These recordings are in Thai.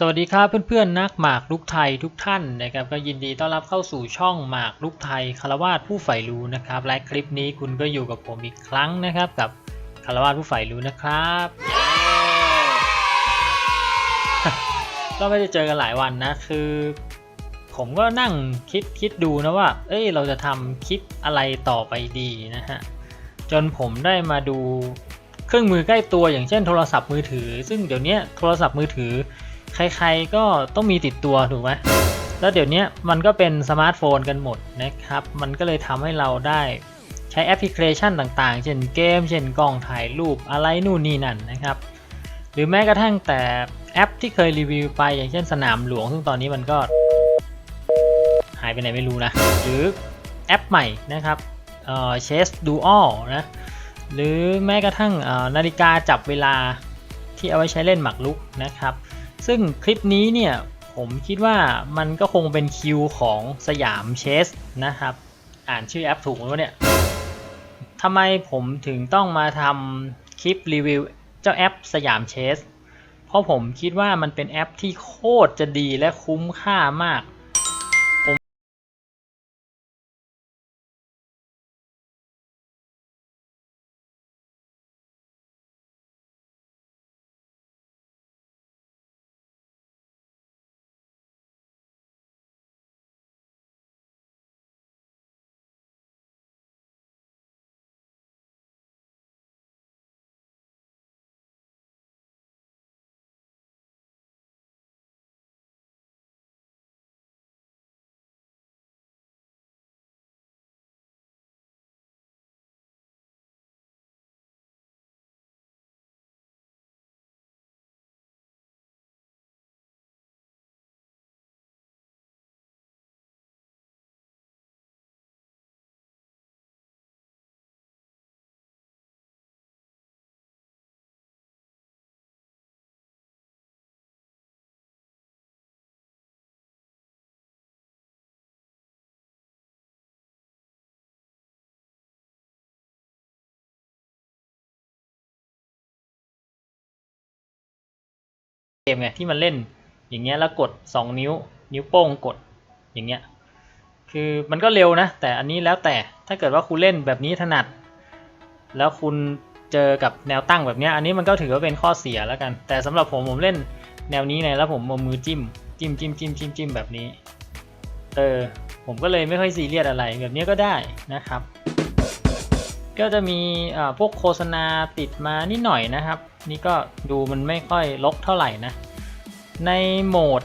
สวัสดีครับเพื่อนๆนักหมากรุกไทยทุกท่านนะครับก็ยินดีต้อนรับเข้าสู่ช่องหมากรุกไทยคารวาสผู้ใฝ่รู้นะครับและคลิปนี้คุณก็อยู่กับผมอีกครั้งนะครับกับคารวาสผู้ใฝ่รู้นะครับ ก็ไม่ได้เจอกันหลายวันนะคือ ผมก็นั่งคิดคิดดูนะว่า เอ้ยเราจะทำคลิปอะไรต่อไปดีนะฮะจนผมได้มาดูเครื่องมือใกล้ตัวอย่างเช่นโทรศัพท์มือถือ ซึ่งเดี๋ยวนี้โทรศัพท์มือถือ ใครๆก็ต้องมีติดตัวถูกไหมแล้วเดี๋ยวนี้มันก็เป็นสมาร์ทโฟนกันหมดนะครับ มันก็เลยทำให้เราได้ใช้แอปพลิเคชันต่างๆ เช่นเกม เช่นกล้องถ่ายรูปอะไรนู่นนี่นั่นนะครับ หรือแม้กระทั่งแต่แอปที่เคยรีวิวไปอย่างเช่นสนามหลวง ซึ่งตอนนี้มันก็ หายไปไหนไม่รู้นะ หรือแอปใหม่นะครับเอ่อ Chess Dual นะ หรือแม้กระทั่งนาฬิกาจับเวลาที่เอาไว้ใช้เล่นหมากรุกนะครับ ซึ่งคลิปนี้เนี่ยผมคิดว่ามันก็คงเป็นคิวของสยามเชสนะครับ อ่านชื่อแอปถูกไหมวะเนี่ยทำไมผมถึงต้องมาทำคลิปรีวิวเจ้าแอปสยามเชส เพราะผมคิดว่ามันเป็นแอปที่โคตรจะดีและคุ้มค่ามาก มไงที่มันเล่นอย่างเงี้ยแล้วกด 2 นิ้ว นิ้วโป้งกดอย่างเงี้ยคือมันก็เร็วนะ แต่อันนี้แล้วแต่ถ้าเกิดว่าคุณเล่นแบบนี้ถนัด แล้วคุณเจอกับแนวตั้งแบบเนี้ยอันนี้มันก็ถือว่าเป็นข้อเสียแล้วกัน แต่สำหรับผมผมเล่นแนวนี้ไงแล้วผมเอามือจิ้มจิ้มจิ้มจิ้มจิ้มจิ้มแบบนี้เออผมก็เลยไม่ค่อยซีเรียสอะไรแบบนี้ก็ได้นะครับ ก็จะมีอ่าพวกโฆษณาติดมานิดหน่อยนะครับ นี่ก็ดูมันไม่ค่อยลกเท่าไหร่นะ ในโหมด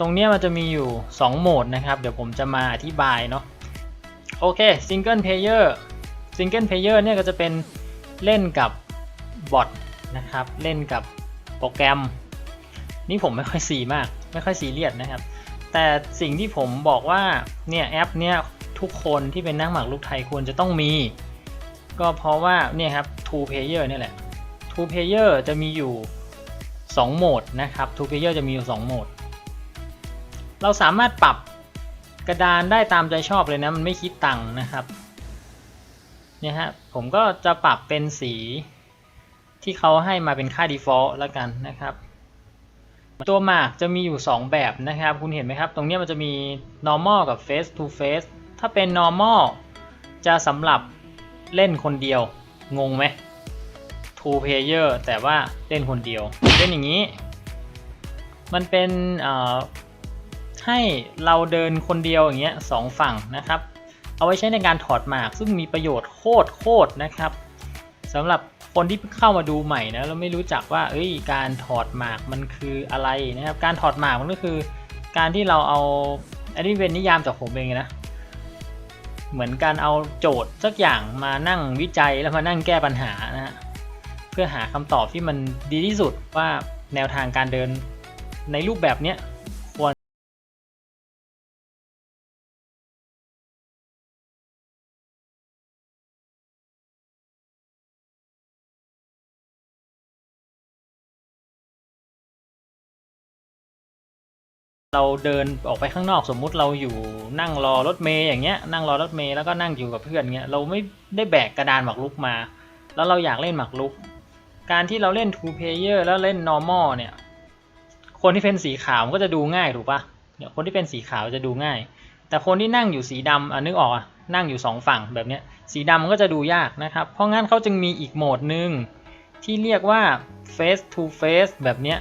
ตรงนี้มันจะมีอยู่ 2 โหมดนะครับ เดี๋ยวผมจะมาอธิบายเนาะโอเค Single Player Single Player เนี่ยก็จะเป็นเล่นกับบอทนะครับ เล่นกับโปรแกรม นี่ผมไม่ค่อยซีมาก ไม่ค่อยซีเรียสนะครับ แต่สิ่งที่ผมบอกว่าเนี่ยแอปเนี้ยทุกคนที่เป็นนักหมากรุกไทยควรจะต้องมี ก็เพราะว่าเนี่ยครับ two player เนี่ยแหละ two player จะมีอยู่ 2 โหมดนะครับ two player จะมีอยู่ 2 โหมด เราสามารถปรับกระดานได้ตามใจชอบเลยนะ มันไม่คิดตังค์นะครับเนี่ยฮะผมก็จะปรับเป็นสีที่เขาให้มาเป็นค่า default แล้วกันนะครับ ตัวหมากจะมีอยู่ 2 แบบนะครับ คุณเห็นไหมครับ ตรงนี้มันจะมี normal กับ face to face ถ้าเป็น normal จะสำหรับเล่นคนเดียวงงไหม two player แต่ว่าเล่นคนเดียวเล่นอย่างนี้ มันเป็นให้เราเดินคนเดียวอย่างเงี้ยสองฝั่งนะครับ เอาไว้ใช้ในการถอดหมาก ซึ่งมีประโยชน์โคตรโคตรนะครับสำหรับคนที่เข้ามาดูใหม่นะแล้วไม่รู้จักว่าเอ้ยการถอดหมากมันคืออะไรนะครับ การถอดหมากมันก็คือ การที่เราเอาอันนี้เป็นนิยามจากผมเองนะเหมือนการเอาโจทย์สักอย่างมานั่งวิจัยแล้วมานั่งแก้ปัญหานะฮะ เพื่อหาคำตอบที่มันดีที่สุดว่าแนวทางการเดินในรูปแบบเนี้ยควรเราเดินออกไปข้างนอกสมมุติเราอยู่นั่งรอรถเมย์อย่างเงี้ยนั่งรอรถเมย์แล้วก็นั่งอยู่กับเพื่อนเงี้ยเราไม่ได้แบกกระดานหมากรุกมา แล้วเราอยากเล่นหมากรุก การที่เราเล่น two player แล้วเล่น normal เนี่ย คนที่เป็นสีขาวมันก็จะดูง่ายถูกปะเนี่ยคนที่เป็นสีขาวจะดูง่าย แต่คนที่นั่งอยู่สีดำอะนึกออกอะนั่งอยู่สองฝั่งแบบเนี้ยสีดำมันก็จะดูยากนะครับ เพราะงั้นเขาจึงมีอีกโหมดหนึ่งที่เรียกว่า face to face แบบเนี้ย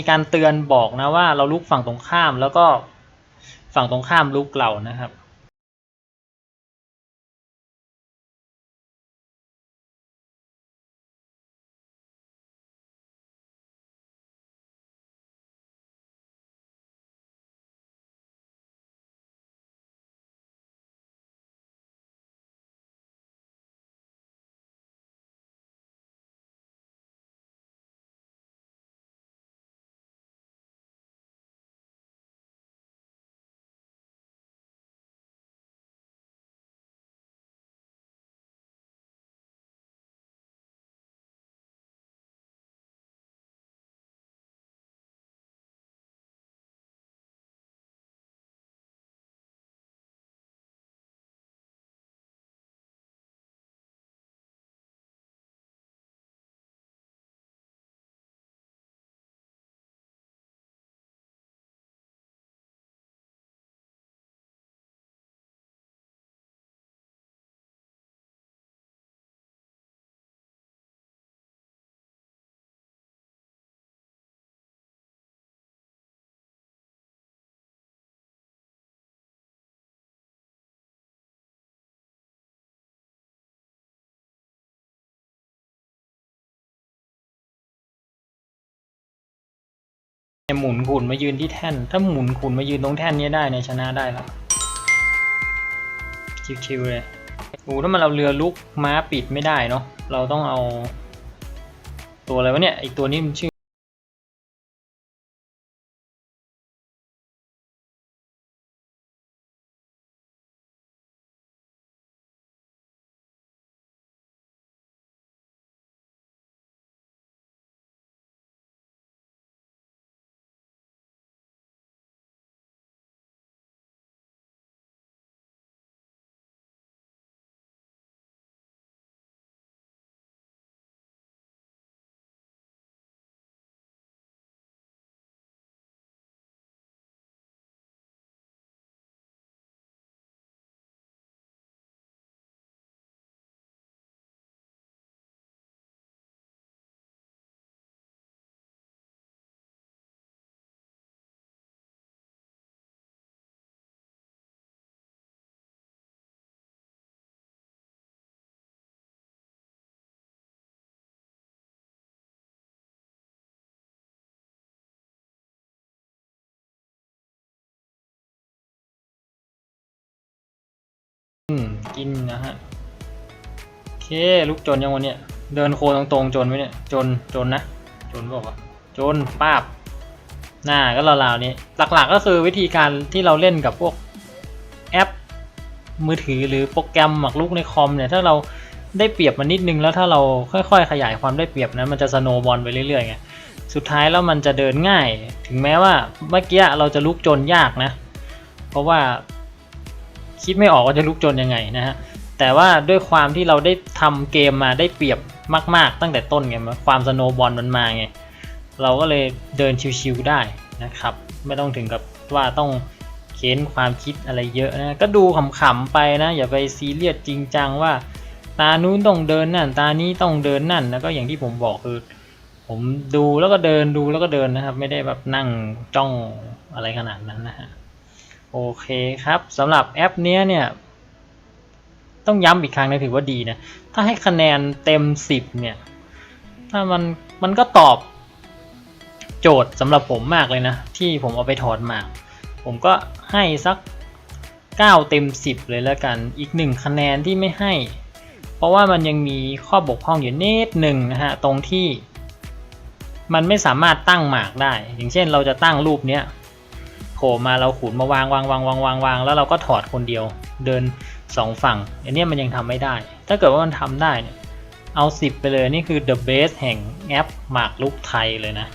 มีการเตือนบอกนะว่าเราลุกฝั่งตรงข้ามแล้วก็ฝั่งตรงข้ามลุกเรานะครับ หมุนขุนมายืนที่แท่น ถ้าหมุนขุนมายืนตรงแท่นนี้ได้เนี่ยชนะได้แล้วชิวๆเลยโอ้ถ้ามันเอาเรือลุกม้าปิดไม่ได้เนาะเราต้องเอา ตัวอะไรวะเนี่ยอีกตัวนี้มันชื่อ กินนะฮะโอเคลุกจนยังวันเนี้ยเดินโคตรงๆจนไหมเนี่ยจนจนนะจนบอกว่าจนป้าบหน้าก็ราวๆนี้หลักๆก็คือวิธีการที่เราเล่นกับพวกแอป มือถือหรือโปรแกรมหมากรุกในคอมเนี่ยถ้าเราได้เปรียบมันนิดนึงแล้วถ้าเราค่อยๆ ขยายความได้เปรียบนะมันจะสโนว์บอลไปเรื่อยๆไงสุดท้ายแล้วมันจะเดินง่าย ถึงแม้ว่าเมื่อกี้เราจะลุกจนยากนะ เพราะว่า คิดไม่ออกว่าจะลุกจนยังไงนะฮะแต่ว่าด้วยความที่เราได้ทำเกมมาได้เปรียบมาก ๆ ตั้งแต่ต้นไงความสโนว์บอลมันมาไงเราก็เลยเดินชิวๆได้นะครับ ไม่ต้องถึงกับว่าต้องเค้นความคิดอะไรเยอะนะก็ดูขำๆไปนะอย่าไปซีเรียสจริงจังว่า ตานู้นต้องเดินนั่น ตานี้ต้องเดินนั่นแล้วก็อย่างที่ผมบอกคือ ผมดูแล้วก็เดินดูแล้วก็เดินนะครับ ไม่ได้แบบนั่งจ้องอะไรขนาดนั้นนะฮะ โอเคครับสำหรับแอปนี้เนี่ย ต้องย้ำอีกครั้งนะถือว่าดีนะ ถ้าให้คะแนนเต็ม 10 เนี่ย ถ้ามันมันก็ตอบโจทย์สำหรับผมมากเลยนะ ที่ผมเอาไปถอดหมากผมก็ให้สัก 9 เต็ม 10 เลยแล้วกัน อีกหนึ่งคะแนนที่ไม่ให้ เพราะว่ามันยังมีข้อบกพร่องอยู่นิดหนึ่งนะฮะ ตรงที่มันไม่สามารถตั้งหมากได้ อย่างเช่นเราจะตั้งรูปเนี้ย โผล่มาเราขูดมาวางวางวางวางวางวางแล้วเราก็ถอดคนเดียวเดินสองฝั่ง อันนี้มันยังทำไม่ได้ ถ้าเกิดว่ามันทำได้เนี่ยเอา 10 ไปเลยนี่คือ the best แห่งแอปหมากลุกไทยเลยนะ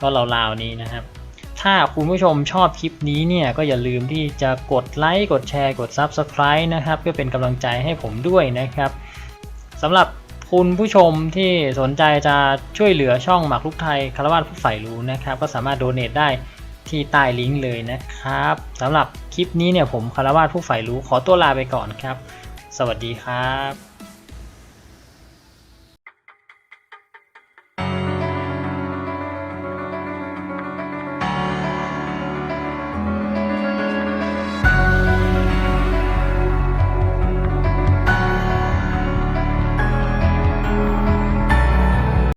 ก็ราวๆนี้นะครับ ถ้าคุณผู้ชมชอบคลิปนี้เนี่ยก็อย่าลืมที่จะกดไลค์กดแชร์กด Subscribe นะครับ เพื่อเป็นกำลังใจให้ผมด้วยนะครับสำหรับคุณผู้ชมที่สนใจจะช่วยเหลือช่องหมากลุกไทยคารวาสผู้ใฝ่รู้นะครับ ก็สามารถโดเน a ได้ ที่ใต้ลิงก์เลยนะครับสำหรับคลิปนี้เนี่ยผมคารวาสผู้ใฝ่รู้ขอตัวลาไปก่อนครับ สวัสดีครับ